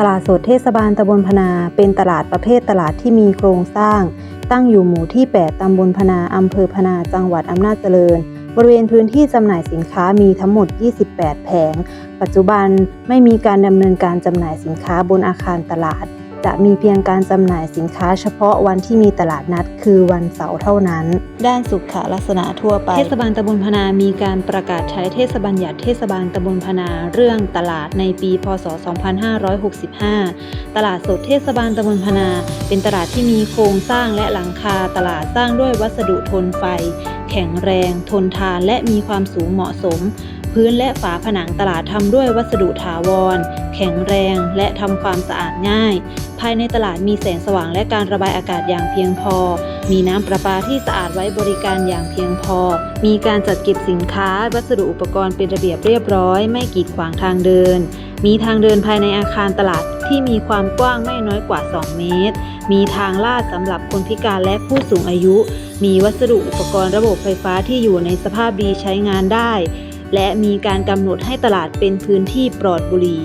ตลาดสดเทศบาลตำบลพนา เป็นตลาดประเภทตลาดที่มีโครงสร้าง ตั้งอยู่หมู่ที่ 8 ตำบลพนา อำเภอพนา จังหวัดอำนาจเจริญ บริเวณพื้นที่จำหน่ายสินค้ามีทั้งหมด 28 แผง ปัจจุบันไม่มีการดำเนินการจำหน่ายสินค้าบนอาคารตลาด จะมีเพียงการจำหน่ายสินค้าเฉพาะวันที่มีตลาดนัด คือวันเสาร์เท่านั้น ด้านสุขลักษณะทั่วไป เทศบาลตำบลพนา มีการประกาศใช้เทศบัญญัติเทศบาลตำบลพนา เรื่องตลาดในปี พศ 2565 ตลาดสดเทศบาลตำบลพนา เป็นตลาดที่มีโครงสร้างและหลังคาตลาดสร้างด้วยวัสดุทนไฟ แข็งแรง ทนทานและมีความสูงเหมาะสม พื้นและฝาผนังตลาดทำด้วยวัสดุถาวร แข็งแรง และทำความสะอาดง่าย ภายในตลาดมีแสงสว่างและการระบายอากาศอย่างเพียงพอ มีน้ำประปาที่สะอาดไว้บริการอย่างเพียงพอ มีการจัดเก็บสินค้า วัสดุอุปกรณ์เป็นระเบียบเรียบร้อย ไม่กีดขวางทางเดิน มีทางเดินภายในอาคารตลาดที่มีความกว้างไม่น้อยกว่า 2 เมตร มีทางลาดสำหรับคนพิการและผู้สูงอายุ มีวัสดุอุปกรณ์ระบบไฟฟ้าที่อยู่ในสภาพดีใช้งานได้ และมีการกำหนดให้ตลาดเป็นพื้นที่ปลอดบุหรี่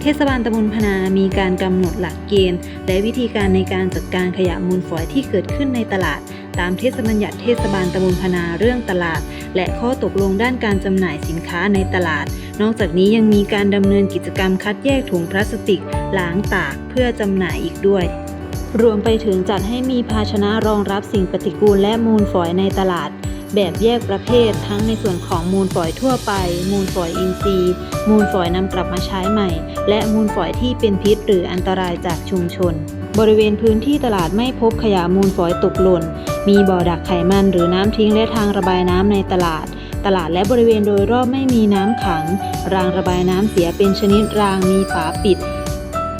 เทศบาลตำบลพนามีการกำหนดหลักเกณฑ์ และวิธีการในการจัดการขยะมูลฝอยที่เกิดขึ้นในตลาด ตามเทศบัญญัติเทศบาลตำบลพนาเรื่องตลาด และข้อตกลงด้านการจำหน่ายสินค้าในตลาด นอกจากนี้ยังมีการดำเนินกิจกรรมคัดแยกถุงพลาสติกล้างตากเพื่อจำหน่ายอีกด้วยรวมไปถึงจัดให้มีภาชนะรองรับสิ่งปฏิกูลและมูลฝอยในตลาด แบบแยกประเภททั้งในส่วนของมูลฝอยทั่วไป มูลฝอยอินทรีย์ มูลฝอยนำกลับมาใช้ใหม่ และมูลฝอยที่เป็นพิษหรืออันตรายจากชุมชน บริเวณพื้นที่ตลาดไม่พบขยะมูลฝอยตกหล่น มีบ่อดักไขมันหรือน้ำทิ้งและทางระบายน้ำในตลาด ตลาดและบริเวณโดยรอบไม่มีน้ำขัง รางระบายน้ำเสียเป็นชนิดรางมีฝาปิด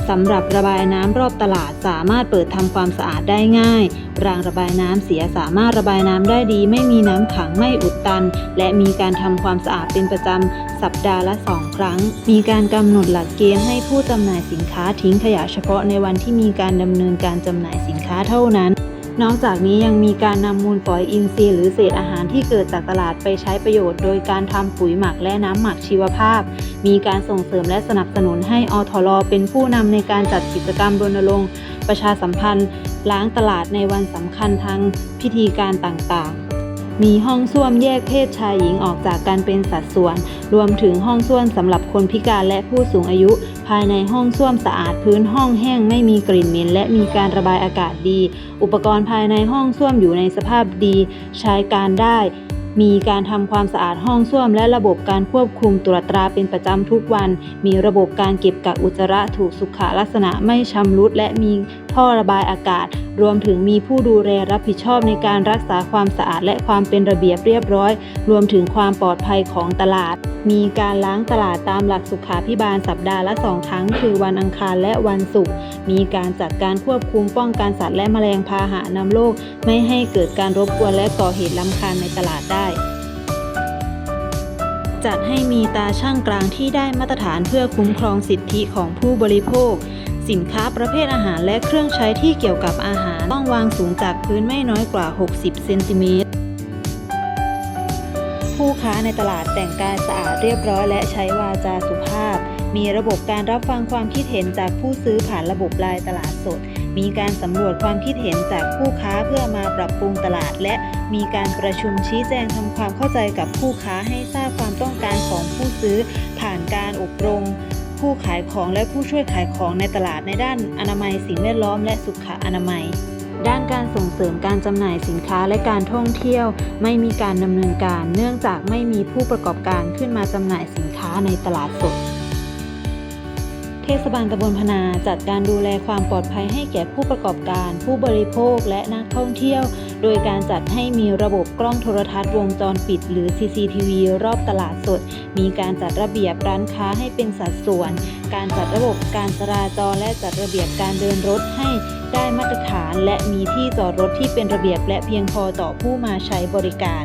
สำหรับระบายน้ำรอบตลาดสามารถเปิดทำความสะอาดได้ง่าย รางระบายน้ำเสียสามารถระบายน้ำได้ดี ไม่มีน้ำขังไม่อุดตัน และมีการทำความสะอาดเป็นประจำสัปดาห์ละสองครั้ง มีการกำหนดหลักเกณฑ์ให้ผู้จำหน่ายสินค้าทิ้งขยะเฉพาะในวันที่มีการดำเนินการจำหน่ายสินค้าเท่านั้น นอกจากนี้ยังมีการนำมูลฝอยอินทรีย์หรือเศษอาหารที่เกิดจากตลาดไปใช้ประโยชน์ โดยการทำปุ๋ยหมักและน้ำหมักชีวภาพ มีการส่งเสริมและสนับสนุนให้อทรเป็นผู้นำในการจัดกิจกรรมรณรงค์ประชาสัมพันธ์ ล้างตลาดในวันสำคัญทั้งพิธีการต่างๆ มีห้องส้วมแยกเพศชายหญิงออกจากกันเป็นสัดส่วน รวมถึงห้องส้วมสำหรับคนพิการและผู้สูงอายุ ภายในห้องส้วมสะอาดพื้นห้องแห้งไม่มีกลิ่นเหม็นและมีการระบายอากาศดี อุปกรณ์ภายในห้องส้วมอยู่ในสภาพดี ใช้การได้ มีการทำความสะอาดห้องส้วม และระบบการควบคุมตรวจตราเป็นประจำทุกวัน มีระบบการเก็บกักอุจจาระถูกสุขลักษณะไม่ชำรุด และมีท่อระบายอากาศ รวมถึงมีผู้ดูแลรับผิดชอบในการรักษาความสะอาดและความเป็นระเบียบเรียบร้อย รวมถึงความปลอดภัยของตลาด มีการล้างตลาดตามหลักสุขาพิบาลสัปดาห์ละสองครั้ง คือวันอังคารและวันศุกร์ มีการจัดการควบคุมป้องกันสัตว์และแมลงพาหะนำโรคไม่ให้เกิดการรบกวนและก่อเหตุลำคาญในตลาดได้ จัดให้มีตาช่างกลางที่ได้มาตรฐานเพื่อคุ้มครองสิทธิของผู้บริโภค สินค้าประเภทอาหารและเครื่องใช้ที่เกี่ยวกับอาหารต้องวางสูงจากพื้นไม่น้อยกว่า 60 เซนติเมตรผู้ค้าในตลาดแต่งกายสะอาดเรียบร้อยและใช้วาจาสุภาพ มีระบบการรับฟังความคิดเห็นจากผู้ซื้อผ่านระบบลน์ตลาดสด มีการสำรวจความคิดเห็นจากผู้ค้าเพื่อมาปรับปรุงตลาดและ มีการประชุมชี้แจงทำความเข้าใจกับผู้ค้าให้ทราบความต้องการของผู้ซื้อ ผ่านการอบรม ผู้ขายของและผู้ช่วยขายของในตลาดในด้านอนามัยสิ่งแวดล้อมและสุขอนามัยด้านการส่งเสริมการจำหน่ายสินค้าและการท่องเที่ยว ไม่มีการดำเนินการ เนื่องจากไม่มีผู้ประกอบการขึ้นมาจำหน่ายสินค้าในตลาดสด ศบาลตำบลพนาจัดการดูแลความปลอดภัยให้แก่ผู้ประกอบการ ผู้บริโภคและนักท่องเที่ยว โดยการจัดให้มีระบบกล้องโทรทัศน์วงจรปิด หรือ CCTV รอบตลาดสด มีการจัดระเบียบร้านค้าให้เป็นสัดส่วน การจัดระบบการจราจรและจัดระเบียบการเดินรถให้ได้มาตรฐาน และมีที่จอดรถที่เป็นระเบียบและเพียงพอต่อผู้มาใช้บริการ